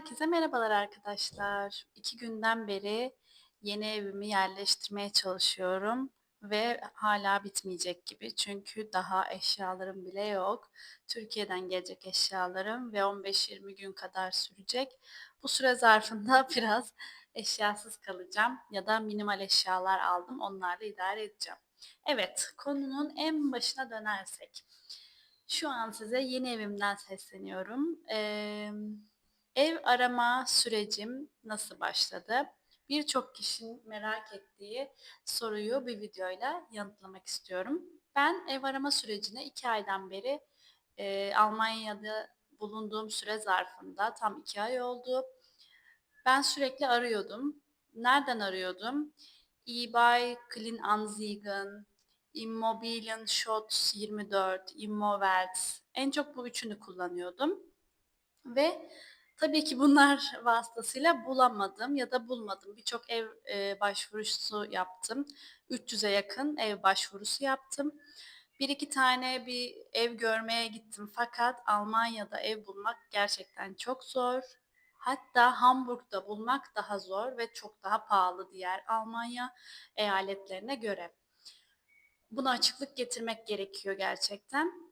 Herkese merhabalar arkadaşlar. İki günden beri yeni evimi yerleştirmeye çalışıyorum ve hala bitmeyecek gibi. Çünkü daha eşyalarım bile yok. Türkiye'den gelecek eşyalarım ve 15-20 gün kadar sürecek. Bu süre zarfında biraz eşyasız kalacağım ya da minimal eşyalar aldım. Onlarla idare edeceğim. Evet, konunun en başına dönersek. Şu an size yeni evimden sesleniyorum. Eee Ev arama sürecim nasıl başladı? Birçok kişinin merak ettiği soruyu bir videoyla yanıtlamak istiyorum. Ben ev arama sürecine iki aydan beri e, Almanya'da bulunduğum süre zarfında tam iki ay oldu. Ben sürekli arıyordum. Nereden arıyordum? eBay, Kleinanzeigen, Immobilien Shots 24, Immowelt. En çok bu üçünü kullanıyordum. Ve Tabii ki bunlar vasıtasıyla bulamadım ya da bulmadım. Birçok ev e, başvurusu yaptım. 300'e yakın ev başvurusu yaptım. Bir iki tane bir ev görmeye gittim fakat Almanya'da ev bulmak gerçekten çok zor. Hatta Hamburg'da bulmak daha zor ve çok daha pahalı diğer Almanya eyaletlerine göre. Buna açıklık getirmek gerekiyor gerçekten.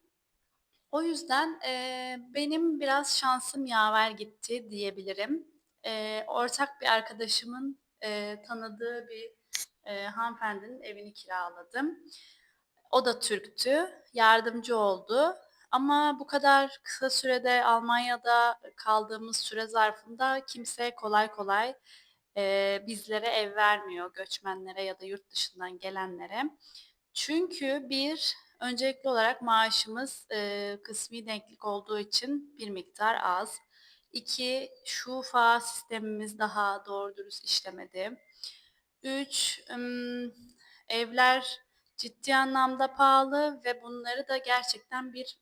O yüzden, eee, benim biraz şansım yaver gitti diyebilirim. Eee, ortak bir arkadaşımın, eee, tanıdığı bir, eee, hanımefendinin evini kiraladım. O da Türk'tü, yardımcı oldu ama bu kadar kısa sürede Almanya'da kaldığımız süre zarfında kimse kolay kolay, eee, bizlere ev vermiyor, göçmenlere ya da yurt dışından gelenlere. Çünkü bir Öncelikli olarak maaşımız, eee, kısmi denklik olduğu için bir miktar az. 2, şufa sistemimiz daha doğru dürüst işlemedi. 3, ımm, evler ciddi anlamda pahalı ve bunları da gerçekten bir,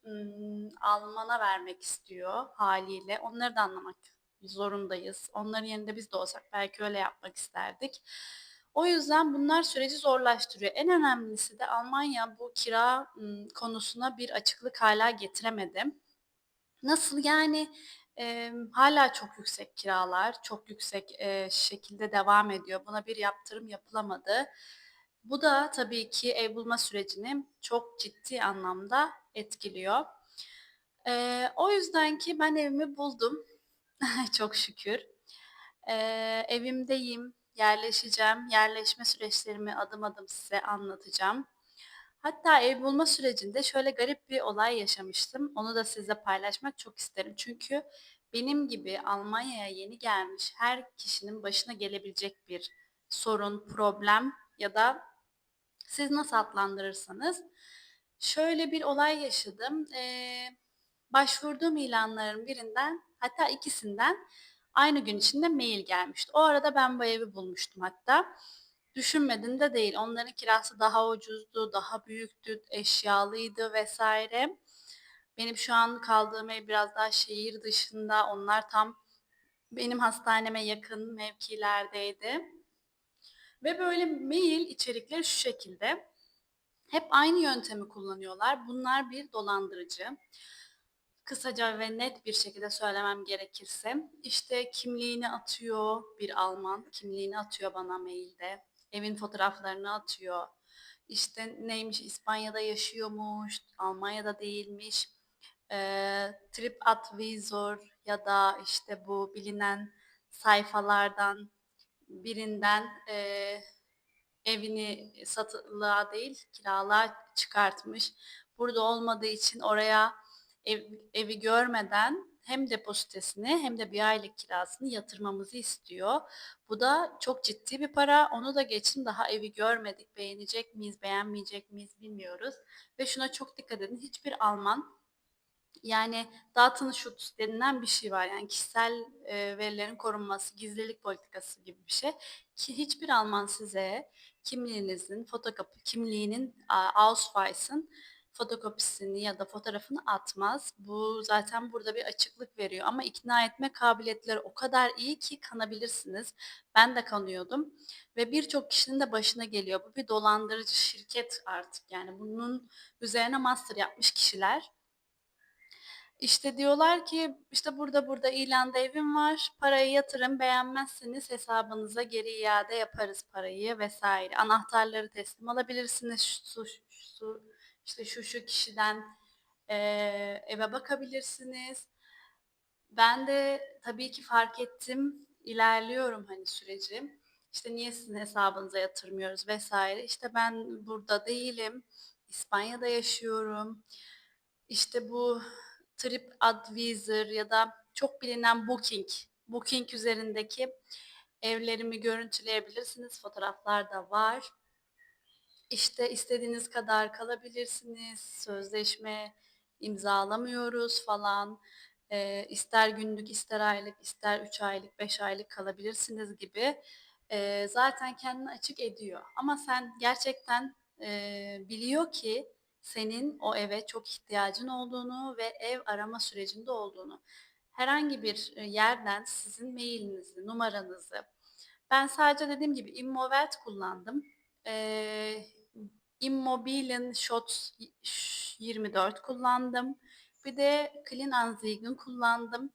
Alman'a vermek istiyor haliyle. Onları da anlamak zorundayız. Onların yerinde biz de olsak belki öyle yapmak isterdik. O yüzden bunlar süreci zorlaştırıyor. En önemlisi de Almanya bu kira konusuna bir açıklık hala getiremedi. Nasıl yani e, hala çok yüksek kiralar, çok yüksek e, şekilde devam ediyor. Buna bir yaptırım yapılamadı. Bu da tabii ki ev bulma sürecini çok ciddi anlamda etkiliyor. E, o yüzden ki ben evimi buldum. çok şükür. E, evimdeyim yerleşeceğim. Yerleşme süreçlerimi adım adım size anlatacağım. Hatta ev bulma sürecinde şöyle garip bir olay yaşamıştım. Onu da sizle paylaşmak çok isterim. Çünkü benim gibi Almanya'ya yeni gelmiş her kişinin başına gelebilecek bir sorun, problem ya da siz nasıl adlandırırsanız. Şöyle bir olay yaşadım. Ee, başvurduğum ilanların birinden hatta ikisinden Aynı gün içinde mail gelmişti. O arada ben bu evi bulmuştum hatta. Düşünmedim de değil. Onların kirası daha ucuzdu, daha büyüktü, eşyalıydı vesaire. Benim şu an kaldığım ev biraz daha şehir dışında. Onlar tam benim hastaneme yakın mevkilerdeydi. Ve böyle mail içerikleri şu şekilde. Hep aynı yöntemi kullanıyorlar. Bunlar bir dolandırıcı kısaca ve net bir şekilde söylemem gerekirse işte kimliğini atıyor bir Alman kimliğini atıyor bana mailde evin fotoğraflarını atıyor işte neymiş İspanya'da yaşıyormuş Almanya'da değilmiş e, TripAdvisor ya da işte bu bilinen sayfalardan birinden e, evini satılığa değil kiralığa çıkartmış. Burada olmadığı için oraya ev, evi görmeden hem depozitesini hem de bir aylık kirasını yatırmamızı istiyor. Bu da çok ciddi bir para. Onu da geçin daha evi görmedik. Beğenecek miyiz, beğenmeyecek miyiz bilmiyoruz. Ve şuna çok dikkat edin. Hiçbir Alman yani Datenschutz denilen bir şey var. Yani kişisel e, verilerin korunması, gizlilik politikası gibi bir şey. Ki hiçbir Alman size kimliğinizin, fotokopi, kimliğinin, Ausweis'ın fotokopisini ya da fotoğrafını atmaz. Bu zaten burada bir açıklık veriyor ama ikna etme kabiliyetleri o kadar iyi ki kanabilirsiniz. Ben de kanıyordum ve birçok kişinin de başına geliyor. Bu bir dolandırıcı şirket artık yani bunun üzerine master yapmış kişiler. İşte diyorlar ki işte burada burada ilanda evim var. Parayı yatırın beğenmezseniz hesabınıza geri iade yaparız parayı vesaire. Anahtarları teslim alabilirsiniz. Şu, şu, şu işte şu şu kişiden eee, eve bakabilirsiniz. Ben de tabii ki fark ettim. İlerliyorum hani süreci. İşte niye sizin hesabınıza yatırmıyoruz vesaire. İşte ben burada değilim. İspanya'da yaşıyorum. İşte bu TripAdvisor ya da çok bilinen Booking. Booking üzerindeki evlerimi görüntüleyebilirsiniz. Fotoğraflar da var. İşte istediğiniz kadar kalabilirsiniz. Sözleşme imzalamıyoruz falan. Eee, ister günlük, ister aylık, ister 3 aylık, 5 aylık kalabilirsiniz gibi. Eee, zaten kendini açık ediyor. Ama sen gerçekten eee, biliyor ki senin o eve çok ihtiyacın olduğunu ve ev arama sürecinde olduğunu. Herhangi bir e, yerden sizin mailinizi, numaranızı, ben sadece dediğim gibi Immovert kullandım. Eee Immobilien Shots 24 kullandım. Bir de Clean Anzeigen kullandım.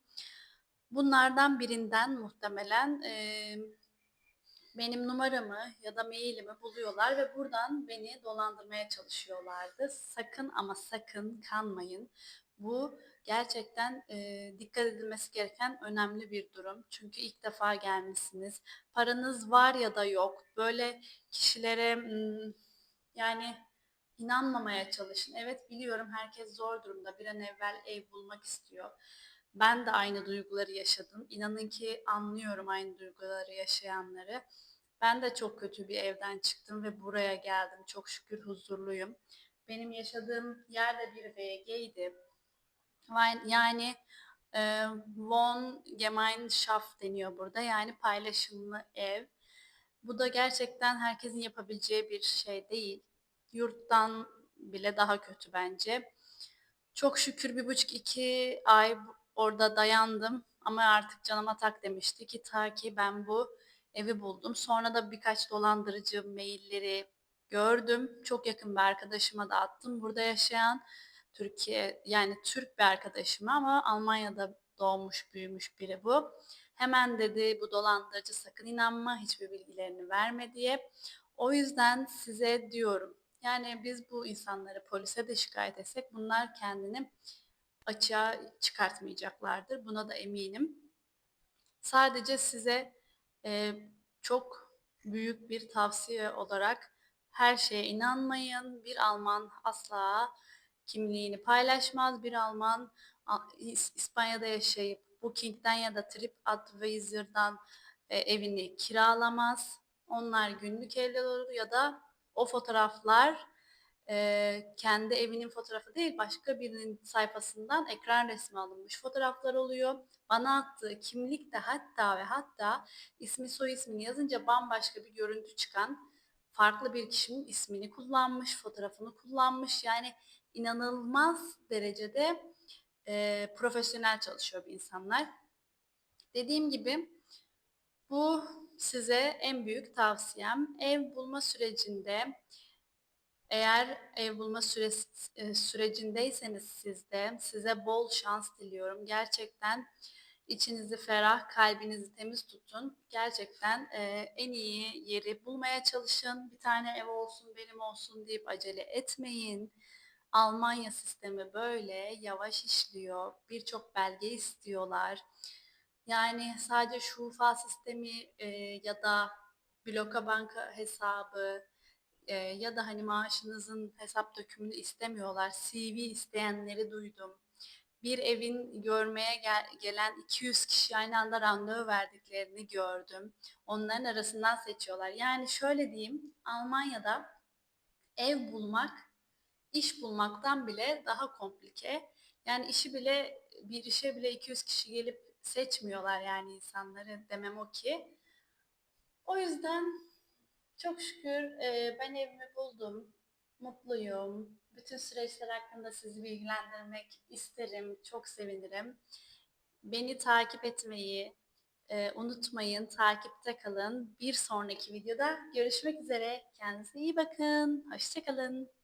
Bunlardan birinden muhtemelen e, benim numaramı ya da mailimi buluyorlar ve buradan beni dolandırmaya çalışıyorlardı. Sakın ama sakın kanmayın. Bu gerçekten e, dikkat edilmesi gereken önemli bir durum. Çünkü ilk defa gelmişsiniz. Paranız var ya da yok. Böyle kişilere hmm, yani inanmamaya çalışın. Evet biliyorum herkes zor durumda. Bir an evvel ev bulmak istiyor. Ben de aynı duyguları yaşadım. İnanın ki anlıyorum aynı duyguları yaşayanları. Ben de çok kötü bir evden çıktım ve buraya geldim. Çok şükür huzurluyum. Benim yaşadığım yerde bir VG'ydi. Yani e, Wohngemeinschaft deniyor burada. Yani paylaşımlı ev. Bu da gerçekten herkesin yapabileceği bir şey değil. Yurttan bile daha kötü bence. Çok şükür bir buçuk iki ay orada dayandım ama artık canıma tak demişti ki ta ki ben bu evi buldum. Sonra da birkaç dolandırıcı mailleri gördüm. Çok yakın bir arkadaşıma da attım. Burada yaşayan Türkiye yani Türk bir arkadaşım ama Almanya'da doğmuş büyümüş biri bu. Hemen dedi bu dolandırıcı sakın inanma hiçbir bilgilerini verme diye. O yüzden size diyorum yani biz bu insanları polise de şikayet etsek bunlar kendini açığa çıkartmayacaklardır. Buna da eminim. Sadece size e, çok büyük bir tavsiye olarak her şeye inanmayın. Bir Alman asla kimliğini paylaşmaz. Bir Alman İspanya'da yaşayıp Booking'den ya da TripAdvisor'dan e, evini kiralamaz. Onlar günlük evler olur ya da o fotoğraflar e, kendi evinin fotoğrafı değil başka birinin sayfasından ekran resmi alınmış fotoğraflar oluyor. Bana attığı kimlikte hatta ve hatta ismi soy ismini yazınca bambaşka bir görüntü çıkan farklı bir kişinin ismini kullanmış, fotoğrafını kullanmış. Yani inanılmaz derecede e, profesyonel çalışıyor bu insanlar. Dediğim gibi bu size en büyük tavsiyem. Ev bulma sürecinde eğer ev bulma süresi, e, sürecindeyseniz sizde size bol şans diliyorum. Gerçekten içinizi ferah, kalbinizi temiz tutun. Gerçekten e, en iyi yeri bulmaya çalışın. Bir tane ev olsun, benim olsun deyip acele etmeyin. Almanya sistemi böyle yavaş işliyor. Birçok belge istiyorlar. Yani sadece şufa sistemi e, ya da bloka banka hesabı e, ya da hani maaşınızın hesap dökümünü istemiyorlar. CV isteyenleri duydum. Bir evin görmeye gel- gelen 200 kişi aynı anda randevu verdiklerini gördüm. Onların arasından seçiyorlar. Yani şöyle diyeyim, Almanya'da ev bulmak iş bulmaktan bile daha komplike. Yani işi bile bir işe bile 200 kişi gelip seçmiyorlar yani insanları demem o ki. O yüzden çok şükür e, ben evimi buldum. Mutluyum. Bütün süreçler hakkında sizi bilgilendirmek isterim. Çok sevinirim. Beni takip etmeyi e, unutmayın. Takipte kalın. Bir sonraki videoda görüşmek üzere. Kendinize iyi bakın. Hoşçakalın.